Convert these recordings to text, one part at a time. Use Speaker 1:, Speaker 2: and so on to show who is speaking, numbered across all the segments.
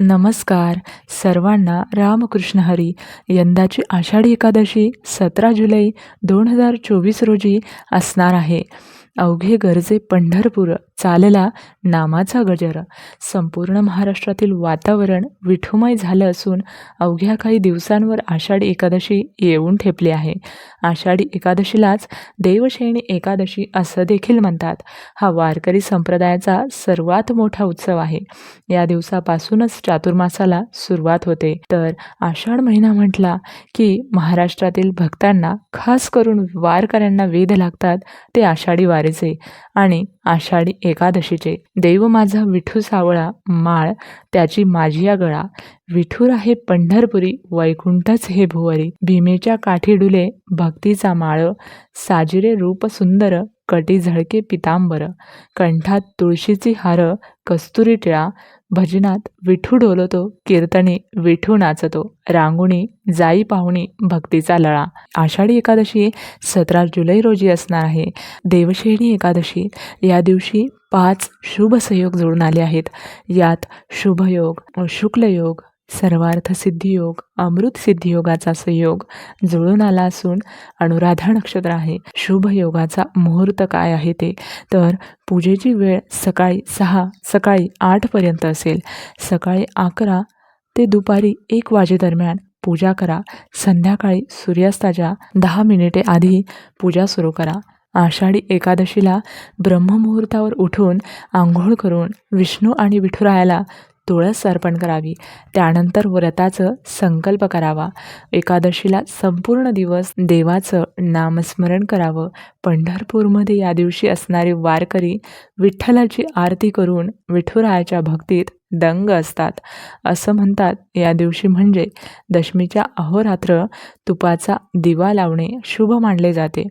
Speaker 1: नमस्कार. सर्वांना रामकृष्ण हरी. यंदाची आषाढी एकादशी सतरा जुलै दोन हजार चोवीस रोजी असणार आहे. अवघे गरजे पंढरपूर चालला नामाचा गजर. संपूर्ण महाराष्ट्रातील वातावरण विठुमय झालं असून अवघ्या काही दिवसांवर आषाढी एकादशी येऊन ठेपली आहे. आषाढी एकादशीलाच देवशयनी एकादशी असं देखील म्हणतात. हा वारकरी संप्रदायाचा सर्वात मोठा उत्सव आहे. या दिवसापासूनच चातुर्मासाला सुरुवात होते. तर आषाढ महिना म्हटला की महाराष्ट्रातील भक्तांना खास करून वारकऱ्यांना वेध लागतात ते आषाढी वार. वारीचे आणि आषाढी एकादशीचे देव माझा विठू सावळा माळ त्याची माझिया गळा विठूर आहे पंढरपुरी वैकुंठच हे भुवरी. भीमेच्या काठी डुले भक्तीचा माळ साजिरे रूप सुंदर कटी झळके पितांबर. कंठात तुळशीची हार कस्तुरी टिळा भजनात विठू डोलतो कीर्तने विठू नाचतो रांगुणी जाई पाहुणी भक्तीचा लळा. आषाढी एकादशी सतरा जुलै रोजी असणार आहे. देवशेणी एकादशी या दिवशी पाच शुभ संयोग जुळून आले आहेत. यात शुभयोग शुक्लयोग सर्वार्थ सिद्धियोग अमृत सिद्धियोगाचा संयोग जुळून आला असून अनुराधा नक्षत्र आहे. शुभ योगाचा मुहूर्त काय आहे ते? तर पूजेची वेळ सकाळी सहा सकाळी आठपर्यंत असेल. सकाळी अकरा ते दुपारी एक वाजेदरम्यान पूजा करा. संध्याकाळी सूर्यास्ताच्या दहा मिनिटे आधी पूजा सुरू करा. आषाढी एकादशीला ब्रह्ममुहूर्तावर उठून आंघोळ करून विष्णू आणि विठुरायाला तुळस अर्पण करावी. त्यानंतर व्रताचं संकल्प करावा. एकादशीला संपूर्ण दिवस देवाचं नामस्मरण करावं. पंढरपूरमध्ये या दिवशी असणारे वारकरी विठ्ठलाची आरती करून विठुरायाच्या भक्तीत दंग असतात. असं म्हणतात या दिवशी म्हणजे दशमीच्या अहोरात्र तुपाचा दिवा लावणे शुभ मानले जाते.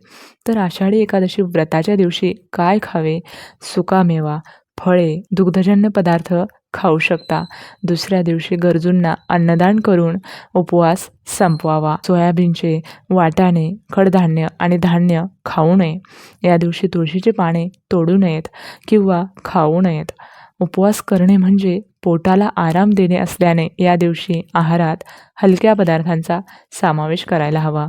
Speaker 1: तर आषाढी एकादशी व्रताच्या दिवशी काय खावे? सुकामेवा फळे दुग्धजन्य पदार्थ खाऊ शकता. दुसऱ्या दिवशी गरजूंना अन्नदान करून उपवास संपवावा. सोयाबीनचे वाटाणे कडधान्य आणि धान्य खाऊ नये. या दिवशी तुळशीची पाने तोडू नयेत किंवा खाऊ नयेत. उपवास करणे म्हणजे पोटाला आराम देणे असल्याने या दिवशी आहारात हलक्या पदार्थांचा समावेश करायला हवा.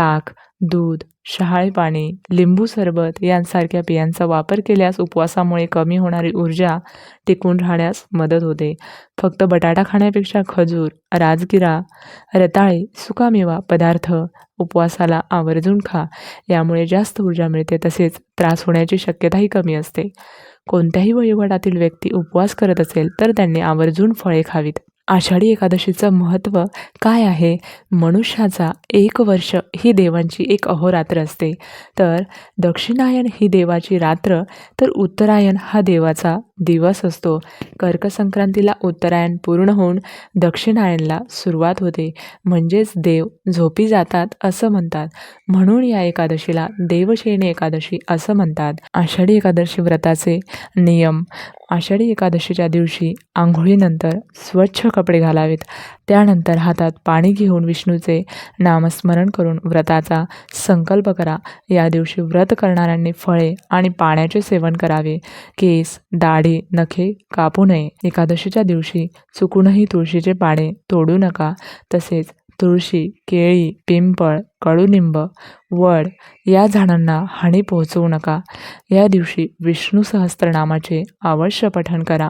Speaker 1: ताक दूध शहाळे पाणी लिंबू सरबत यांसारख्या पेयांचा वापर केल्यास उपवासामुळे कमी होणारी ऊर्जा टिकून राहण्यास मदत होते. फक्त बटाटा खाण्यापेक्षा खजूर राजगिरा रताळे सुकामेवा पदार्थ उपवासाला आवर्जून खा. यामुळे जास्त ऊर्जा मिळते तसेच त्रास होण्याची शक्यताही कमी असते. कोणत्याही वयोगटातील व्यक्ती उपवास करत असेल तर त्यांनी आवर्जून फळे खावीत. आषाढी एकादशीचं महत्त्व काय आहे? मनुष्याचा एक वर्ष ही देवांची एक अहोरात्र असते. तर दक्षिणायन ही देवाची रात्र तर उत्तरायण हा देवाचा दिवस असतो. कर्कसंक्रांतीला उत्तरायण पूर्ण होऊन दक्षिणायनला सुरुवात होते. म्हणजेच देव झोपी जातात असं म्हणतात. म्हणून या एकादशीला देवशेणी एकादशी असं म्हणतात. आषाढी एकादशी व्रताचे नियम. आषाढी एकादशीच्या दिवशी आंघोळीनंतर स्वच्छ कपडे घालावेत. त्यानंतर हातात पाणी घेऊन विष्णूचे नामस्मरण करून व्रताचा संकल्प करा. या दिवशी व्रत करणाऱ्यांनी फळे आणि पाण्याचे सेवन करावे. केस दाढी नखे कापू नये. एकादशीच्या दिवशी चुकूनही तुळशीचे पाने तोडू नका. तसेच तुळशी केळी पिंपळ कडुनिंब वड या झाडांना हानी पोहोचवू नका. या दिवशी विष्णू सहस्त्रनामाचे अवश्य पठण करा.